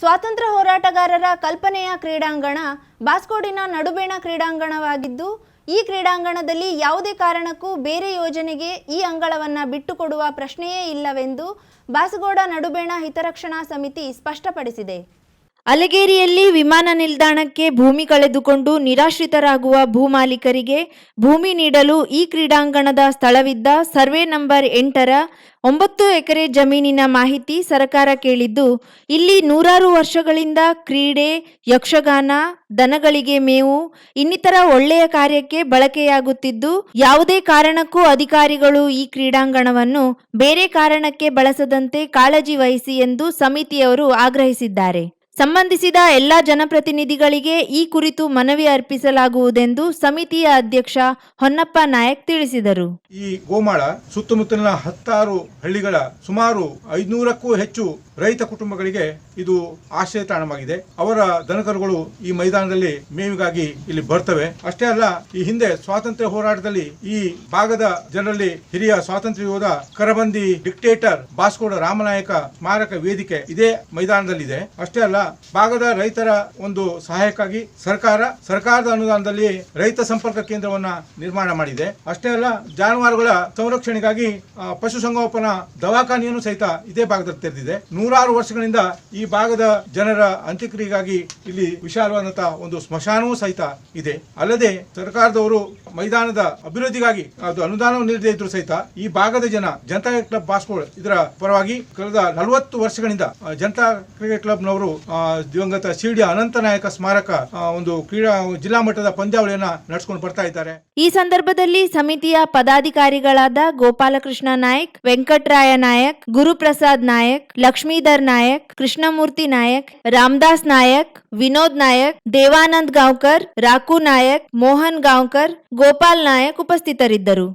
ಸ್ವಾತಂತ್ರ್ಯ ಹೋರಾಟಗಾರರ ಕಲ್ಪನೆಯ ಕ್ರೀಡಾಂಗಣ ಬಾಸ್ಕೋಡಿನ ನಡುಬೇಣ ಕ್ರೀಡಾಂಗಣವಾಗಿದ್ದು, ಈ ಕ್ರೀಡಾಂಗಣದಲ್ಲಿ ಯಾವುದೇ ಕಾರಣಕ್ಕೂ ಬೇರೆ ಯೋಜನೆಗೆ ಈ ಅಂಗಳವನ್ನು ಬಿಟ್ಟುಕೊಡುವ ಪ್ರಶ್ನೆಯೇ ಇಲ್ಲವೆಂದು ಬಾಸಗೋಡ ನಡುಬೇಣ ಹಿತರಕ್ಷಣಾ ಸಮಿತಿ ಸ್ಪಷ್ಟಪಡಿಸಿದೆ. ಅಲಗೇರಿಯಲ್ಲಿ ವಿಮಾನ ನಿಲ್ದಾಣಕ್ಕೆ ಭೂಮಿ ಕಳೆದುಕೊಂಡು ನಿರಾಶ್ರಿತರಾಗುವ ಭೂಮಾಲೀಕರಿಗೆ ಭೂಮಿ ನೀಡಲು ಈ ಕ್ರೀಡಾಂಗಣದ ಸ್ಥಳವಿದ್ದ ಸರ್ವೆ ನಂಬರ್ ಎಂಟರ ಒಂಬತ್ತು ಎಕರೆ ಜಮೀನಿನ ಮಾಹಿತಿ ಸರ್ಕಾರ ಕೇಳಿದ್ದು, ಇಲ್ಲಿ ನೂರಾರು ವರ್ಷಗಳಿಂದ ಕ್ರೀಡೆ, ಯಕ್ಷಗಾನ, ದನಗಳಿಗೆ ಮೇವು, ಇನ್ನಿತರ ಒಳ್ಳೆಯ ಕಾರ್ಯಕ್ಕೆ ಬಳಕೆಯಾಗುತ್ತಿದ್ದು, ಯಾವುದೇ ಕಾರಣಕ್ಕೂ ಅಧಿಕಾರಿಗಳು ಈ ಕ್ರೀಡಾಂಗಣವನ್ನು ಬೇರೆ ಕಾರಣಕ್ಕೆ ಬಳಸದಂತೆ ಕಾಳಜಿ ವಹಿಸಿ ಎಂದು ಸಮಿತಿಯವರು ಆಗ್ರಹಿಸಿದ್ದಾರೆ. ಸಂಬಂಧಿಸಿದ ಎಲ್ಲ ಜನಪ್ರತಿನಿಧಿಗಳಿಗೆ ಈ ಕುರಿತು ಮನವಿ ಅರ್ಪಿಸಲಾಗುವುದೆಂದು ಸಮಿತಿಯ ಅಧ್ಯಕ್ಷ ಹೊನ್ನಪ್ಪ ನಾಯಕ್ ತಿಳಿಸಿದರು. ಈ ಗೋಮಾಳ ಸುತ್ತಮುತ್ತಲಿನ ಹತ್ತಾರು ಹಳ್ಳಿಗಳ ಸುಮಾರು ಐದುನೂರಕ್ಕೂ ಹೆಚ್ಚು ರೈತ ಕುಟುಂಬಗಳಿಗೆ ಇದು ಆಶ್ರಯ ತಾಣವಾಗಿದೆ. ಅವರ ದನಕರುಗಳು ಈ ಮೈದಾನದಲ್ಲಿ ಮೇವಿಗಾಗಿ ಇಲ್ಲಿ ಬರ್ತವೆ. ಅಷ್ಟೇ ಅಲ್ಲ, ಈ ಹಿಂದೆ ಸ್ವಾತಂತ್ರ್ಯ ಹೋರಾಟದಲ್ಲಿ ಈ ಭಾಗದ ಜನರಲ್ಲಿ ಹಿರಿಯ ಸ್ವಾತಂತ್ರ್ಯ ಯೋಧ ಕರಬಂದಿ ಡಿಕ್ಟೇಟರ್ ಬಾಸ್ಕೋಡ ರಾಮನಾಯಕ ಸ್ಮಾರಕ ವೇದಿಕೆ ಇದೇ ಮೈದಾನದಲ್ಲಿದೆ. ಅಷ್ಟೇ ಅಲ್ಲ, ಭಾಗದ ರೈತರ ಒಂದು ಸಹಾಯಕ್ಕಾಗಿ ಸರ್ಕಾರ, ಸರ್ಕಾರದ ಅನುದಾನದಲ್ಲಿ ರೈತ ಸಂಪರ್ಕ ಕೇಂದ್ರವನ್ನ ನಿರ್ಮಾಣ ಮಾಡಿದೆ. ಅಷ್ಟೇ ಅಲ್ಲ, ಜಾನುವಾರುಗಳ ಸಂರಕ್ಷಣೆಗಾಗಿ ಪಶುಸಂಗೋಪನಾ ದವಾಖಾನೆಯನ್ನು ಸಹಿತ ಇದೇ ಭಾಗದಲ್ಲಿ ತೆರೆದಿದೆ. ನೂರಾರು ವರ್ಷಗಳಿಂದ ಈ ಭಾಗದ ಜನರ ಅಂತ್ಯಕ್ರಿಯೆಗಾಗಿ ಇಲ್ಲಿ ವಿಶಾಲವಾದಂತಹ ಒಂದು ಸ್ಮಶಾನವೂ ಸಹಿತ ಇದೆ. ಅಲ್ಲದೆ ಸರ್ಕಾರದವರು ಮೈದಾನದ ಅಭಿವೃದ್ಧಿಗಾಗಿ ಅದು ಅನುದಾನವನ್ನು ನೀಡದೇ ಇದ್ರು ಸಹಿತ ಈ ಭಾಗದ ಜನ ಜನತಾ ಕ್ಲಬ್ ಬಾಸ್ಕೋಳ್ ಇದರ ಪರವಾಗಿ ಕಳೆದ ನಲವತ್ತು ವರ್ಷಗಳಿಂದ ಜನತಾ ಕ್ರಿಕೆಟ್ ಕ್ಲಬ್ನವರು ನವರು ದಿವಂಗತ ಸಿಡಿ ಅನಂತ ನಾಯಕ ಸ್ಮಾರಕ ಒಂದು ಕ್ರೀಡಾ, ಜಿಲ್ಲಾ ಮಟ್ಟದ ಪಂದ್ಯಾವಳಿಯನ್ನ ನಡೆಸಿಕೊಂಡು ಬರ್ತಾ ಇದ್ದಾರೆ. ಈ ಸಂದರ್ಭದಲ್ಲಿ ಸಮಿತಿಯ ಪದಾಧಿಕಾರಿಗಳಾದ ಗೋಪಾಲಕೃಷ್ಣ ನಾಯಕ್, ವೆಂಕಟರಾಯ ನಾಯಕ್, ಗುರುಪ್ರಸಾದ್ ನಾಯಕ್ ಲಕ್ಷ್ಮೀಧರ್ ನಾಯಕ್, ಕೃಷ್ಣಮೂರ್ತಿ ನಾಯಕ್, ರಾಮದಾಸ್ ನಾಯಕ್, ವಿನೋದ್ ನಾಯಕ್, ದೇವಾನಂದ್ ಗಾಂವ್ಕರ್ ರಾಕು ನಾಯಕ್, ಮೋಹನ್ ಗಾಂವ್ಕರ್, ಗೋಪಾಲ್ ನಾಯಕ್ ಉಪಸ್ಥಿತರಿದ್ದರು.